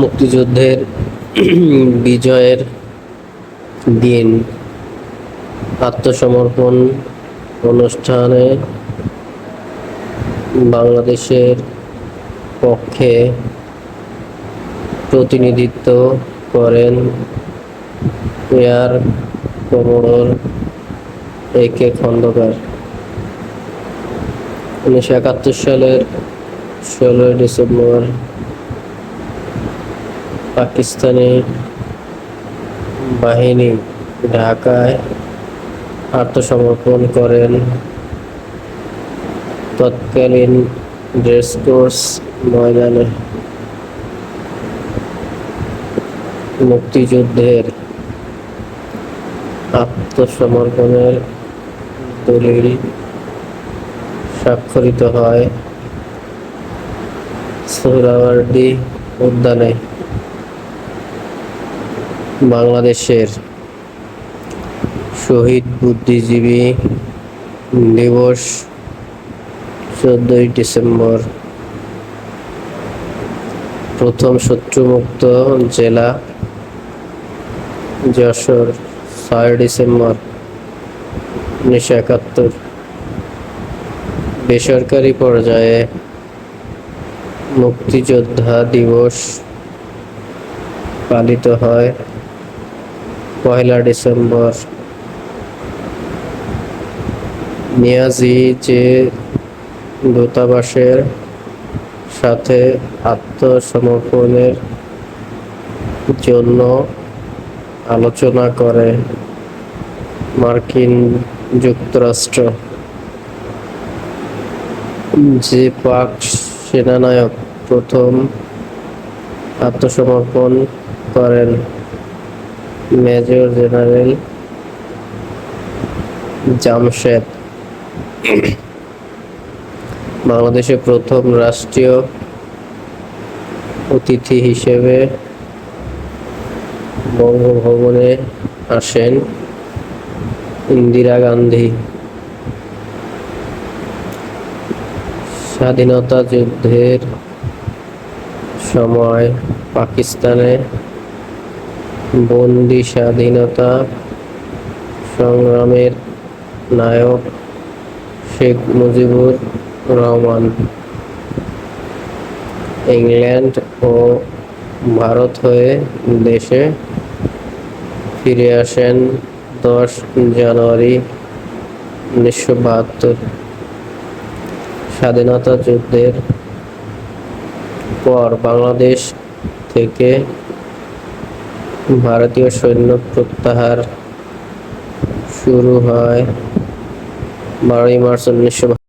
মুক্তিযুদ্ধের বিজয়ের দিন। আত্মসমর্পণ অনুষ্ঠানে বাংলাদেশের পক্ষে প্রতিনিধিত্ব করেন air commodore A K Khandakar. উনিশশো একাত্তর সালের ষোলোই ডিসেম্বর পাকিস্তানি বাহিনী ঢাকায় আত্মসমর্পণ করেন। তৎকালীন রেসকোর্স ময়দানে মুক্তিযুদ্ধের আত্মসমর্পণের দলিল স্বাক্ষরিত হয় সোহরাওয়ার্দী উদ্যানে। বাংলাদেশের শহীদ বুদ্ধিজীবী দিবস চোদ্দই ডিসেম্বর। প্রথম শত্রুমুক্ত জেলা যশোর, ছয় ডিসেম্বর, উনিশশো একাত্তর। বেসরকারি পর্যায়ে মুক্তিযোদ্ধা দিবস পালিত হয়। পয়লা ডিসেম্বর। নিয়াজি যে দূতাবাসের সাথে আত্মসমর্পণের জন্য আলোচনা করে মার্কিন যুক্তরাষ্ট্র, যে পাক সেনানায়ক প্রথম আত্মসমর্পণ করেন। Major general Jamshed. বাংলাদেশে প্রথম রাষ্ট্রীয় অতিথি হিসেবে বঙ্গভবনে আসেন ইন্দিরা গান্ধী। স্বাধীনতা যুদ্ধের সময় পাকিস্তানে বন্দি স্বাধীনতা সংগ্রামের নায়ক শেখ মুজিবুর রহমান। ইংল্যান্ড ও ভারত হয়ে দেশে ফিরে আসেন দশ জানুয়ারি উনিশশো বাহাত্তর। স্বাধীনতা যুদ্ধের পর বাংলাদেশ থেকে ভারতীয় সৈন্য প্রত্যাহার শুরু হয় বারোই মার্চ উনিশশো